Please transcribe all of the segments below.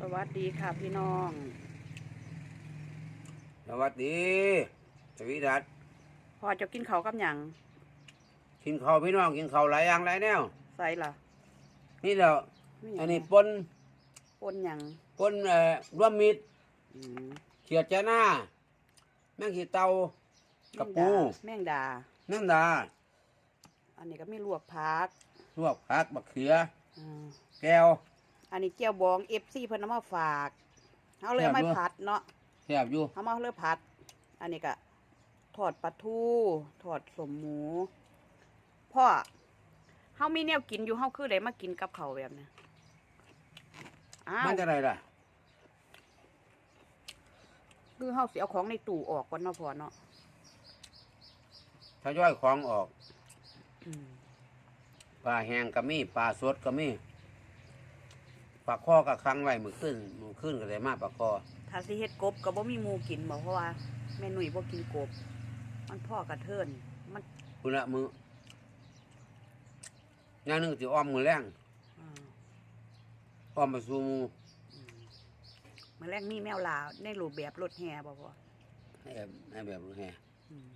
สวัสดีค่ะพี่น้อง สวัสดีสวีดัสพอจะกินเขาวกับหยังกินข้าวพี่น้องกินข้าวหลายอย่างหลายแนว ใส่ล่ะนี่เดี๋ยวมีหยังอันนี้ปนปนหยังปนเอ่อรวมมิตรอืมเขียดจะหน้า แมงขีเตากับปูแมงดาแมงดาอันนี้ก็มีลวกผักลวกผักบักเขืออ่าแก้ว อันนี้เจียวบองเอฟซีเพิ่นเอามาฝากเอาเลยเอามาแซ่บอยู่ผัดเนาะแซ่บอยู่เอามาเลยผัด อันนี้ก็ทอดปลาทูทอดสมหมูพ่อเฮามีแนวกินอยู่เฮาคือได้มากินกับเขาวแบบเนี้ยอ้าวมันจะไรล่ะ คือเฮาสิเอาของในตู้ออกก่อนเนาะพ่อเนาะถ้าย่อยของออก อืม ปลาแห้งก็มีปลาสดก็มี ปลาข้อก็คังไว้มือขึ้นมือขึ้นก็ได้มาปลาข้อถ้าสิเฮ็ดกบก็บ่มีหมูกินบ่เพราะว่าแม่นุ่ยบ่กินกบ มันพ่อกระเทินมันคุณละมืออย่างหนึงสิอ้อมมือแรงอ่าอ้อมไปสู่หมูอืมมื้อแรกมีแมวลาวในรูปแบบรถแห่บ่พ่อให้ให้แบบนี้แฮะอืม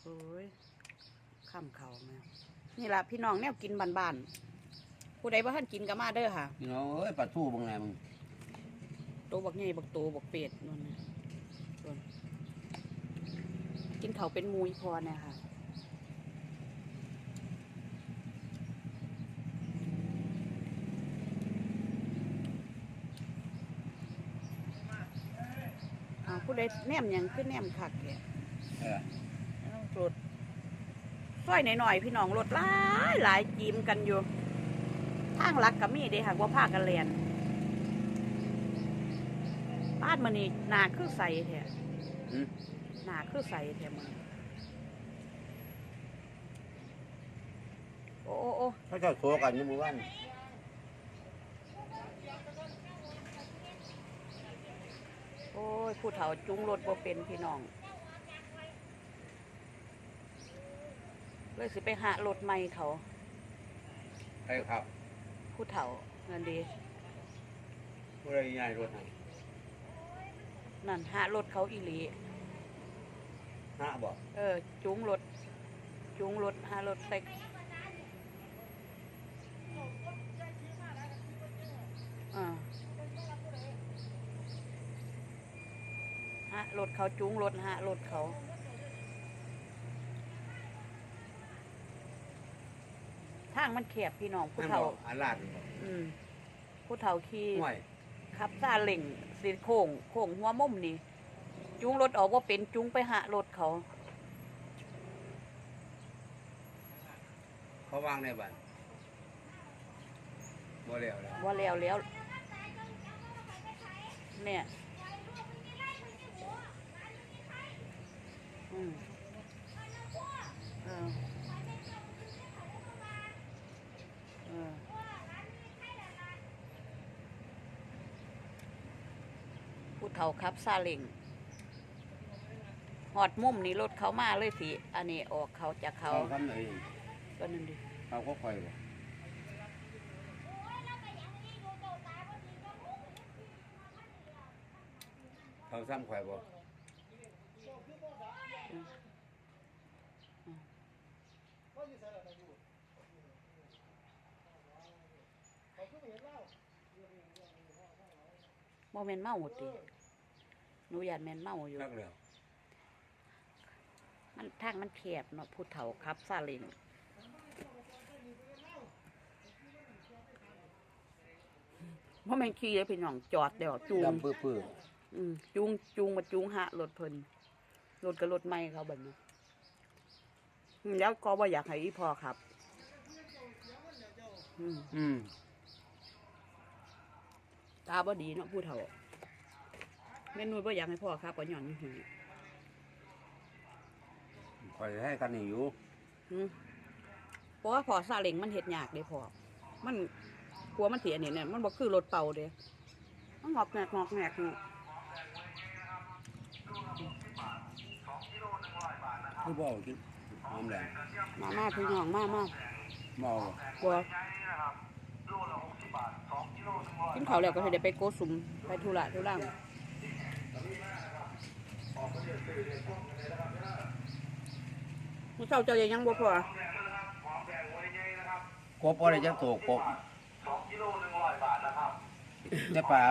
โอ้ยข้ามเขาแม่ นี่ล่ะพี่น้องแนวกินบ้านๆผู้ใดบ่ทันกินก็มาเด้อค่ะพี่น้องเอ้ยปลาทูบางไงมึงโตบักใหญ่บักโตบักเป็ดนั่นนะส่วนกินเขาวเป็นหมูอีพอเนี่ยค่ะ อ่าผู้ใดแนมหยังขึ้นแนมคักเนี่ยเออต้องรถ ซอยหน่อยๆพี่น้องรถหลายหลายจีมกันอยู่ทางลักกับมีเด้ค่ะว่าพากันเรียนบ้านมันนี่หนาคือใสแท้หืมหนาคือใสแท้มันโอ้โอ้โอ้เขาเจ้าโซกันอยู่เมื่อวานโอ้ยผู้เฒ่าจุงรถบ่เป็นพี่น้อง เลยสิไปหารถใหม่เขาใช่ครับผู้เฒ่านั่นดี ผู้ใดย้ายรถให้นั่นหารถเขาอีหลีฮะบอกเออ จุงรถ จุงรถหารถไปอ่าฮะรถเขาจุงรถฮะรถเขา ทาง มันแคบพี่น้องผู้นั่นบเฒ่าอกอันลาดนี่บอกอืมผู้เฒ่าขี่ห่วยขับซาเล่งสีโค้งโค้งหัวมุมนี่จุงรถออกว่าเป็นจุงไปหารถเขา เขาวางในบ้านบ่แล้วแล้วว่าแล้วแล้ว เนี่ยอืมเออเออผู้ เฒ่าขับซาเล็งหอดมุมนี่รถเขามาเลยสิอันนี้ออกเขาจากเขาเขาทำไหนก็นั่นดิเขาก็คอยบ่เขาซ้ำข่อยบ่โมเมนเมาติ หนูอยากแมนเมาอยู่รักแล้วมันทางมันแคบเนาะผู้เฒ่าขับซาเล้งเพราะมันขี่เลยพี่น้องจอดเดี๋ยวจูงดำปื้ออืมจูงจูงมาจูงหารถเพิ่นรถกับรถไม่เขาแบบนี้อืมแล้วก็ว่าอยากให้อีพ่อขับ อืมๆอืม ตาบ่ดีเนาะผู้เฒ่า แม่นุ่ยบ่อยากให้พ่อขับก็ย้อนหือข่อยให้กันนี่อยู่อืมเพราะว่าพอซาเล้งมันเฮ็ดยากเด้พอมันกลัวมันเสียเนี่ยเนี่ยมันบ่คือรถเป่าเด้มันงอกแงกงอกแงกเนาะคือบ่เอากินหอมแดงมามาพี่น้องมามาเมาบัวกินข้าวแล้วก็ให้ได้ไปโกสุมไปธุระธุรัง มื้อเช้าเจ้ายังบ่พอกบอะไรจะโตกบได้ปลา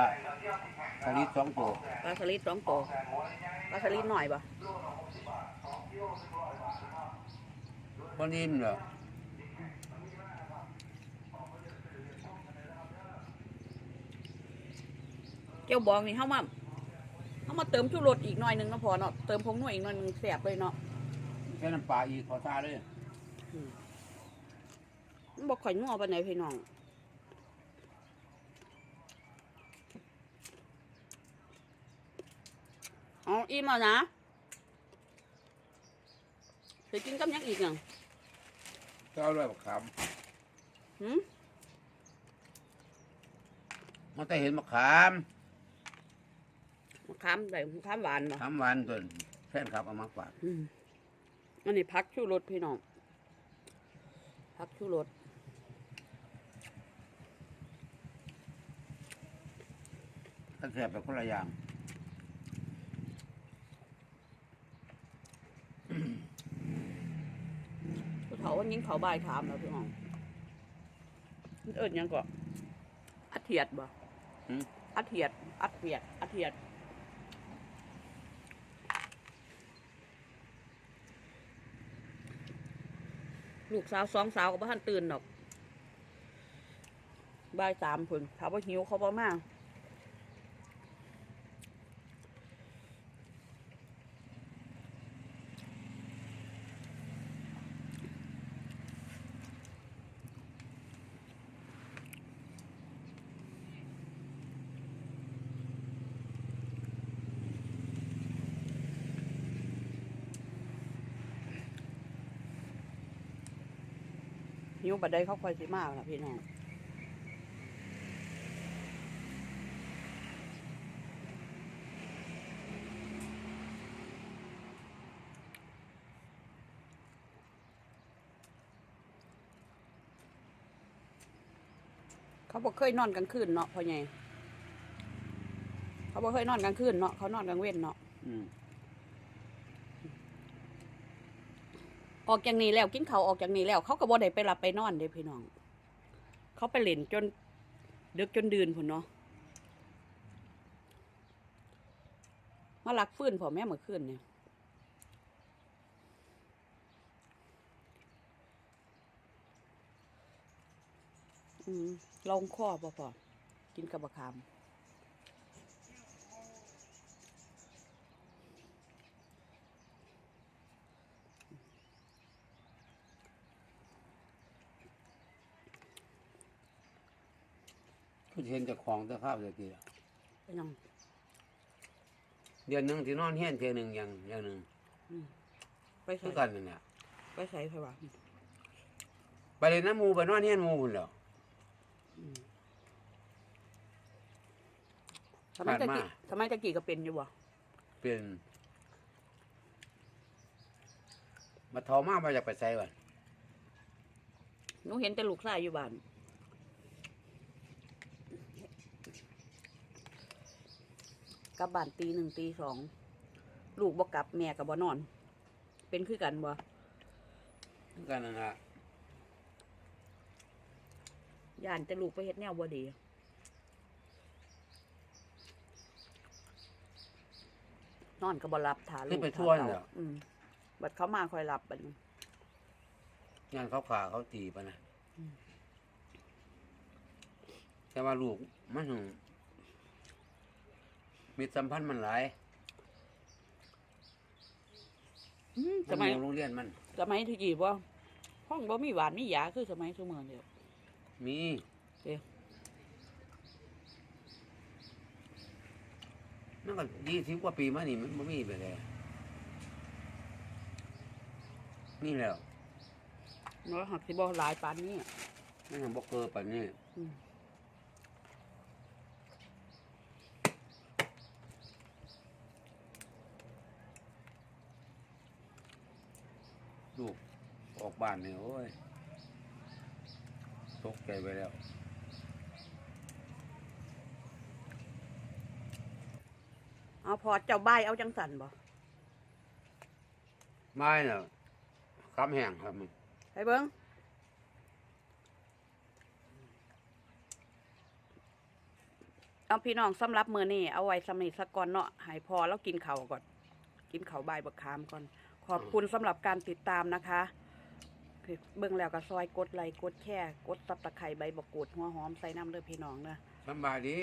สลิดสองตัวปลาสลิดสองตัวปลาสลิดหน่อยบ่คนอิ่มเหรอเจ้าบองนี่เฮามา เฮามาเติมชูรสอีกหน่อยหนึงเนาะพอเนาะเติมผงนัวอีกหน่อยหนึงแซ่บเลยเนาะแค่น้ำปลาอีกขอตาเลยมันบ่ค่อยนัวปานใดพี่น้องเอาอิ่มแล้วนะสิกินกับหยังอีกหยังเจ้าด้วยบักขามหืม มันจะเห็นมะขาม มะขามได้มะขามหวานบ่ขามหวานตัวแฟนครับเอามาฝากอืมอันนี้พักชูรสพี่น้องพักชูรสก็แซ่บไปคนละอย่างผู้เฒ่าวันยิงเขาบ่ายถามแล้วพี่น้องมันเอิ้นหยังก็อัดเทียดบ่หืมอัดเทียดอัดเทียดอัดเทียด ลูกสาวสองสาวก็บ่ทันตื่นดอกบ่ายสามพุ่นถามว่าหิวเขาบ่มา หิวบัดใดเขาคอยสิมาล่ะพี่น้องเขาบอกเคยนอนกลางคืนเนาะพ่อใหญ่เขาบอกเคยนอนกลางคืนเนาะเขานอนกลางเว้นเนาะ อืม ออกจากนี้แล้วกินเขาวออกจากนี้แล้ว เขาก็บ่ได้ไปรับไปนอนเด้พี่น้อง เขาไปเล่นจนเดึกจนดื่นพุ่นเนาะมาลักฟื้นพอแม่เมื่อคืนเนี่ยลองข้อพอพอกินกับบะขาม คือเห็นเจากของเจ้าข้าวเจ้าทีไปน้องเดือนหนึ่งที่นอนเฮียนเทียหนึ่งอย่างอย่างหนึ่งไปคืใส่อกันนั่นแหละไปใส่ไปวะไปเลยน้ำหมูไปนอนเฮียนหมูพุ่นแหล้วทำไมตะกี้ผ่านมา ทำไมตะกี้ก็เป็นอยู่บ่เป็นมาทอมามาจากไปใส่ก่อนหนูเห็นแต่ลูกชายอยู่บ้าน กลับบ้านตีหนึ่งตีสองลูกบ่กลับแม่กับบ่นอน เป็นคือกันบ่คือกันนั่นแหละย่านแต่ลูกไปเฮ็ดแนวบ่ดีนอนก็บ่หลับถาลูคืกอไปถาทั่วเต่าเนี่ยอืมบัดเขามาคอยหลับบัดนี้งานเขาขาเขาตีปะนะอืมแต่ว่าลูกมันหึง มีสัมพันธ์มันหลายอืมมัสนมัยอยู่โรงเรียนมัน สมัยที่กี่บ่ห้องบ่มีหวานมียาคือสมัยซุมื้อเดียว มีเอ๊ะมันก็ยี่สิบกว่าปีมานี่มันบ่มีไปเลยนี่แหล้วเนาะหักสิบ่หลายปานนี้ มันยังบ่เกิดปานนี้อืม ลูกออกบ้านเนี่ยโอ้ยตกใจไปแล้วเอาพอเจ้าบ้ายเอาจังสันบ่ไม้น่ะคำแห้งครับมันไปเบิ้งเอาพี่น้องสำหรับมือนี่เอาไว้สำนิสกก่อนเนาะใหายพอแล้วกินเขาวก่อน กินเขาวใบายบักคามก่อน ขอบคุณสำหรับการติดตามนะคะคือเบิ่งแล้วก็ซอยกดไลค์กดแค่กดตับตะไคร้ใบบักกูดหัวหอมใส่น้ำเด้อพี่น้องเด้อสำบายดี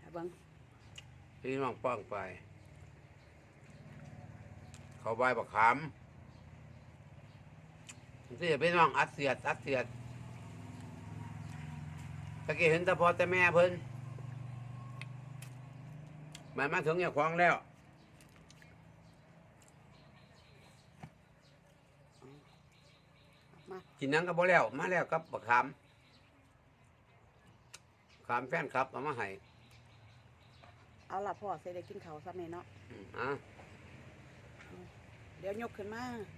ให้เบิ่งพี่น้องป้องไป เขาใบบักขามสิพี่น้องอัดเสียดอัดเสียดตะกี้เห็นแต่พอแต่แม่เพิ่นมันมาถึงอย่าควางแล้ว มากินหนังก็บ่แล้ว มาแล้วกับบักขามขามแฟนครับเอามาให้เอาล่ะพ่อเสได้กินเขาวซ้ำนี่เนาะอืมอะ เดี๋ยวยกขึ้นมาอ